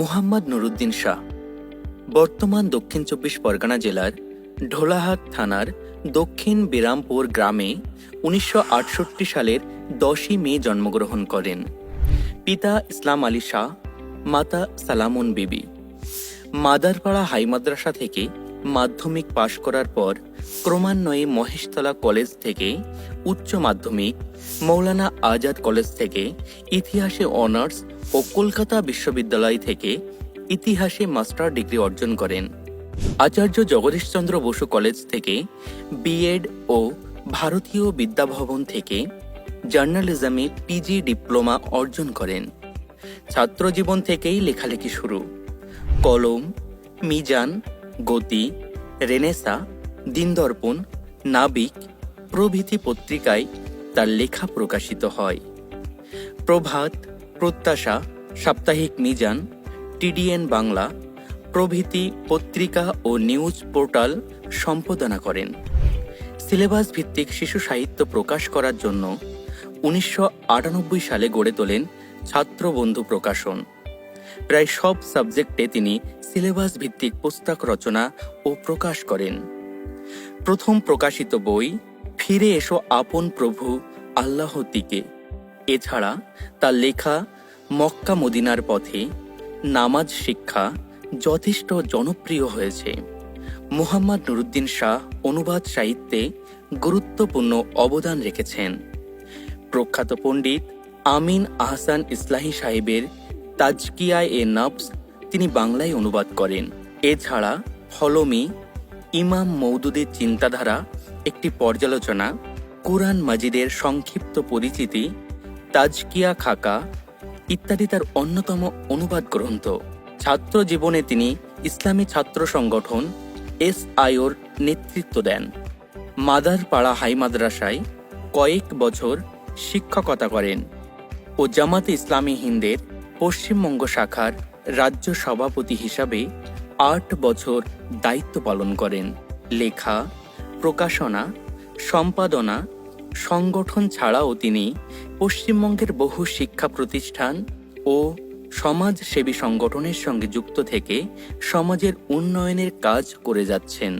মুহাম্মদ নুরুদ্দিন শাহ। বর্তমান দক্ষিণ চব্বিশ পরগনা জেলার ঢোলাহাট থানার দক্ষিণ বিরামপুর গ্রামে উনিশশো আটষট্টি সালের দশই মে জন্মগ্রহণ করেন। পিতা ইসলাম আলী শাহ, মাতা সালামুন বিবি। মাদারপাড়া হাই মাদ্রাসা থেকে মাধ্যমিক পাশ করার পর ক্রমান্বয়ে মহেশতলা কলেজ থেকে উচ্চ মাধ্যমিক, মৌলানা আজাদ কলেজ থেকে ইতিহাসে অনার্স ও কলকাতা বিশ্ববিদ্যালয় থেকে ইতিহাসে মাস্টার ডিগ্রি অর্জন করেন। আচার্য জগদীশচন্দ্র বসু কলেজ থেকে বিএড ও ভারতীয় বিদ্যাভবন থেকে জার্নালিজমে পিজি ডিপ্লোমা অর্জন করেন। ছাত্রজীবন থেকেই লেখালেখি শুরু। কলম, মিজান গতি, রেনেসা, দিনদর্পণ, নাবিক, প্রভৃতি পত্রিকায় তার লেখা প্রকাশিত হয়। প্রভাত, প্রত্যাশা, সাপ্তাহিক মিজান, টিডিএন বাংলা, প্রভৃতি পত্রিকা ও নিউজ পোর্টাল সম্পাদনা করেন। সিলেবাস ভিত্তিক শিশু সাহিত্য প্রকাশ করার জন্য উনিশশো আটানব্বই সালে গড়ে তোলেন ছাত্রবন্ধু প্রকাশন। প্রায় সব সাবজেক্টে তিনি সিলেবাস ভিত্তিক পুস্তক রচনা ও প্রকাশ করেন। প্রথম প্রকাশিত বই, ফিরে এসো আপন প্রভু, আল্লাহ দিকে। এছাড়া তার লেখা, মক্কা মদিনার পথে নামাজ শিক্ষা যথেষ্ট জনপ্রিয় হয়েছে। মুহাম্মদ নুরুদ্দিন শাহ অনুবাদ সাহিত্যে গুরুত্বপূর্ণ অবদান রেখেছেন। প্রখ্যাত পণ্ডিত আমিন আহসান ইসলাহি সাহেবের তাজকিয়ায় এ নবস তিনি বাংলায় অনুবাদ করেন। এছাড়া হলমি ইমাম মৌদুদের চিন্তাধারা, একটি পর্যালোচনা, কুরআন মাজিদের সংক্ষিপ্ত পরিচিতি, তাজকিয়া খাকা ইত্যাদি তার অন্যতম অনুবাদ গ্রন্থ। ছাত্র জীবনে তিনি ইসলামী ছাত্র সংগঠন এসআইওর নেতৃত্ব দেন। মাদারপাড়া হাই মাদ্রাসায় কয়েক বছর শিক্ষকতা করেন ও জামাতে ইসলামী হিন্দের পশ্চিমবঙ্গ শাখার রাজ্য সভাপতি হিসাবে আট বছর দায়িত্ব পালন করেন। লেখা, প্রকাশনা, সম্পাদনা, সংগঠন ছাড়াও তিনি পশ্চিমবঙ্গের বহু শিক্ষা প্রতিষ্ঠান ও সমাজসেবী সংগঠনের সঙ্গে যুক্ত থেকে সমাজের উন্নয়নের কাজ করে যাচ্ছেন।